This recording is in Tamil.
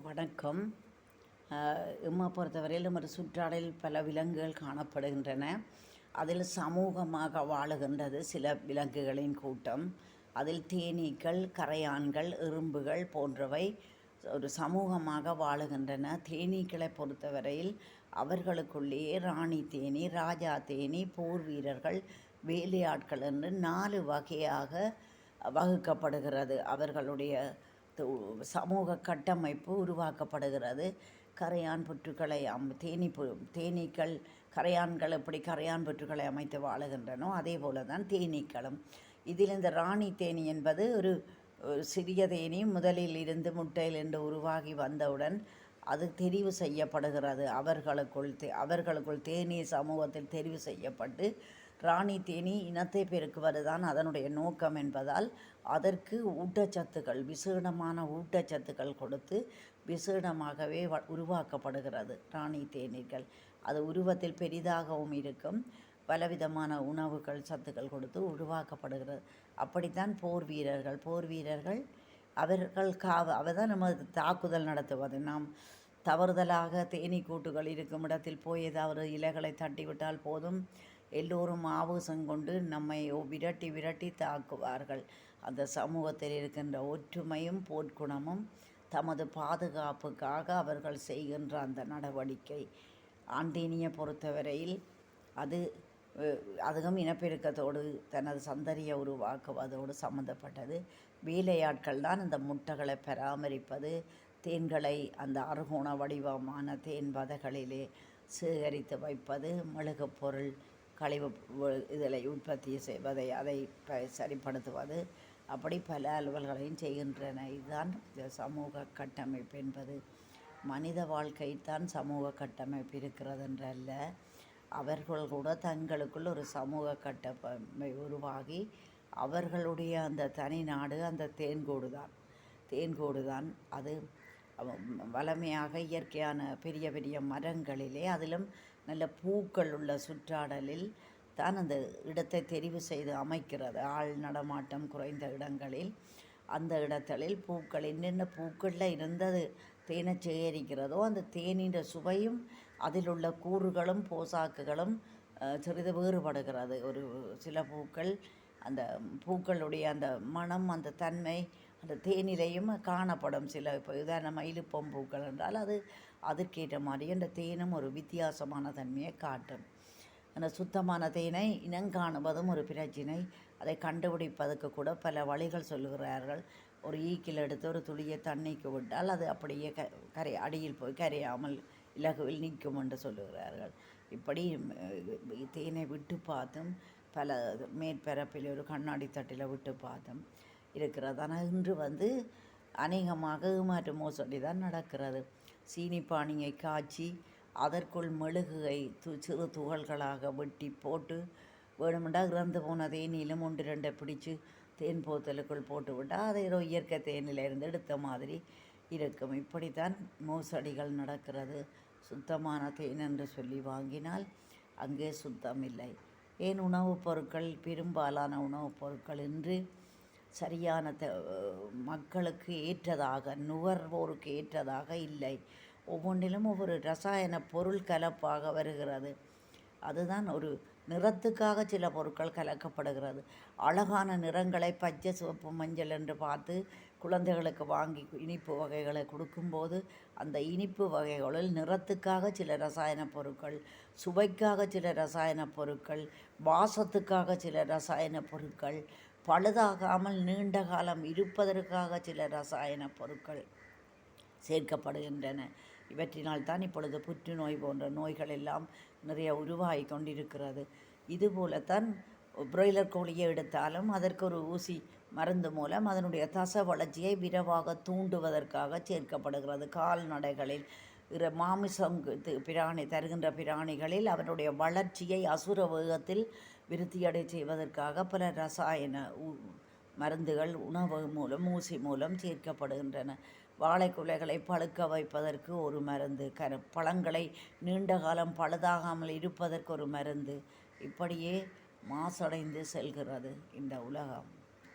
வணக்கம். எம்மா பொறுத்தவரையில் நம்ம சுற்றாடலில் பல விலங்குகள் காணப்படுகின்றன. அதில் சமூகமாக வாழுகின்றது சில விலங்குகளின் கூட்டம். அதில் தேனீக்கள் கரையான்கள் எறும்புகள் போன்றவை ஒரு சமூகமாக வாழுகின்றன. தேனீக்களை பொறுத்தவரையில் அவர்களுக்குள்ளேயே ராணி தேனி ராஜா தேனி போர் வீரர்கள் வேலையாட்கள் என்று நாலு வகையாக வகுக்கப்படுகிறது. அவர்களுடைய சமூக கட்டமைப்பு உருவாக்கப்படுகிறது. கரையான் புற்றுக்களை அம் தேனி பு தேனீக்கள் கரையான்கள் எப்படி கரையான் புற்றுக்களை அமைத்து வாழுகின்றனோ அதே போல தான் தேனீக்களும். இதில் இந்த ராணி தேனி என்பது ஒரு சிறிய தேனி முதலில் இருந்து முட்டையிலிருந்து உருவாகி வந்தவுடன் அது தெரிவு செய்யப்படுகிறது. அவர்களுக்குள் தே அவர்களுக்குள் தேனீ சமூகத்தில் தெரிவு செய்யப்பட்டு ராணி தேனி இனத்தை பெருக்குவது தான் அதனுடைய நோக்கம் என்பதால் அதற்கு ஊட்டச்சத்துக்கள் விசேடமான ஊட்டச்சத்துக்கள் கொடுத்து விசேடமாகவே வ- உருவாக்கப்படுகிறது ராணி தேனீர்கள். அது உருவத்தில் பெரிதாகவும் இருக்கும். பலவிதமான உணவுகள் சத்துக்கள் கொடுத்து உருவாக்கப்படுகிறது. அப்படித்தான் போர் வீரர்கள் போர் வீரர்கள் அவர்கள் காவ அவர் தான் நம்ம தாக்குதல் நடத்துவது. நாம் தவறுதலாக தேனீ கூட்டுகள் இருக்கும் இடத்தில் போய் ஏதாவது இலைகளை தட்டிவிட்டால் போதும். எல்லோரும் ஆவேசம் கொண்டு நம்மை விரட்டி விரட்டி தாக்குவார்கள். அந்த சமூகத்தில் இருக்கின்ற ஒற்றுமையும் போர்க்குணமும் தமது பாதுகாப்புக்காக அவர்கள் செய்கின்ற அந்த நடவடிக்கை. ஆண்டீனியை பொறுத்தவரையில் அது அதுவும் இனப்பெருக்கத்தோடு தனது சந்தரியை உருவாக்குவதோடு சம்மந்தப்பட்டது வேலையாட்கள் தான் இந்த முட்டைகளை பராமரிப்பது. தேன்களை அந்த அறுகோண வடிவமான தேன் வதைகளிலே சேகரித்து வைப்பது. மெழுகுப் பொருள் கழிவு வ- இதில் உற்பத்தி செய்வதை அதை ப சரிப்படுத்துவது அப்படி பல அலுவல்களையும் செய்கின்றன. இதுதான் சமூக கட்டமைப்பு என்பது. மனித வாழ்க்கைத்தான் சமூக கட்டமைப்பு இருக்கிறது என்றல்ல அவர்கள் கூட தங்களுக்குள் ஒரு சமூக கட்டமை உருவாகி அவர்களுடைய அந்த தனி நாடு அந்த தேன்கோடு தான் தேன்கோடு தான் அது வளமையாக இயற்கையான பெரிய பெரிய மரங்களிலே அதிலும் நல்ல பூக்கள் உள்ள சுற்றாடலில் தான் அந்த இடத்தை தெரிவு செய்து அமைக்கிறது. ஆள் நடமாட்டம் குறைந்த இடங்களில். அந்த இடங்களில் பூக்கள் என்னென்ன பூக்களில் இருந்தது தேனை சேகரிக்கிறதோ அந்த தேனின் சுவையும் அதில் உள்ள கூறுகளும் போசாக்குகளும் சிறிது வேறுபடுகிறது. ஒரு சில பூக்கள் அந்த பூக்களுடைய அந்த மனம் அந்த தன்மை அந்த தேனிலையும் காணப்படும் சில இப்போ உதாரணமாக இழுப்பம் பூக்கள் என்றால் அது அதற்கேற்ற மாதிரி அந்த தேனும் ஒரு வித்தியாசமான தன்மையை காட்டும். அந்த சுத்தமான தேனை இனங்காணுவதும் ஒரு பிரச்சினை. அதை கண்டுபிடிப்பதற்கு கூட பல வழிகள் சொல்லுகிறார்கள். ஒரு ஈக்கில் எடுத்து ஒரு துளியை தண்ணிக்கு விட்டால் அது அப்படியே க கரை அடியில் போய் கரையாமல் இலகுவில் நிற்கும் என்று சொல்லுகிறார்கள். இப்படி தேனை விட்டு பார்த்தும் பல மேற்பரப்பில் ஒரு கண்ணாடி தட்டில் விட்டு பார்த்தும் இருக்கிறது. ஆனால் இன்று வந்து அநேகமாக ஏமாற்று மோசடி தான் நடக்கிறது. சீனி பானியை காய்ச்சி அதற்குள் மெழுகுகை து சிறு துகள்களாக வெட்டி போட்டு வேணுமெண்டா இறந்து போன தேனியிலும் ஒன்று ரெண்டை பிடிச்சி தேன் போத்தலுக்குள் போட்டு விட்டால் அதை ஏதோ இயற்கை தேனிலிருந்து எடுத்த மாதிரி இருக்கும். இப்படித்தான் மோசடிகள் நடக்கிறது. சுத்தமான தேன் என்று சொல்லி வாங்கினால் அங்கே சுத்தம் இல்லை. ஏன் உணவுப் பொருட்கள் பெரும்பாலான உணவுப் பொருட்கள் இன்று சரியான த மக்களுக்கு ஏற்றதாக நுகர்வோருக்கு ஏற்றதாக இல்லை. ஒவ்வொன்றிலும் ஒவ்வொரு ரசாயன பொருள் கலப்பாக வருகிறது. அதுதான் ஒரு நிறத்துக்காக சில பொருட்கள் கலக்கப்படுகிறது. அழகான நிறங்களை பச்சை சிவப்பு மஞ்சள் என்று பார்த்து குழந்தைகளுக்கு வாங்கி இனிப்பு வகைகளை கொடுக்கும்போது அந்த இனிப்பு வகைகளில் நிறத்துக்காக சில ரசாயன பொருட்கள் சுவைக்காக சில ரசாயன பொருட்கள் வாசத்துக்காக சில ரசாயன பொருட்கள் பழுதாகாமல் நீண்ட காலம் இருப்பதற்காக சில ரசாயன பொருட்கள் சேர்க்கப்படுகின்றன. இவற்றினால் தான் இப்பொழுது புற்றுநோய் போன்ற நோய்கள் எல்லாம் நிறைய உருவாகி கொண்டிருக்கிறது. இதுபோலத்தான் பிராய்லர் கோழியை எடுத்தாலும் அதற்கு ஒரு ஊசி மருந்து மூலம் அதனுடைய தச வளர்ச்சியை விரைவாக தூண்டுவதற்காக சேர்க்கப்படுகிறது. கால்நடைகளில் இற மாமிசம் பிராணி தருகின்ற பிராணிகளில் அவனுடைய வளர்ச்சியை அசுர வேகத்தில் விருத்தியடை செய்வதற்காக பல ரசாயன உ- மருந்துகள் உணவு மூலம் ஊசி மூலம் சேர்க்கப்படுகின்றன. வாழைக்குலைகளை பழுக்க வைப்பதற்கு ஒரு மருந்து கரு பழங்களை நீண்ட காலம் பழுதாகாமல் இருப்பதற்கு ஒரு மருந்து. இப்படியே மாசடைந்து செல்கிறது இந்த உலகம்.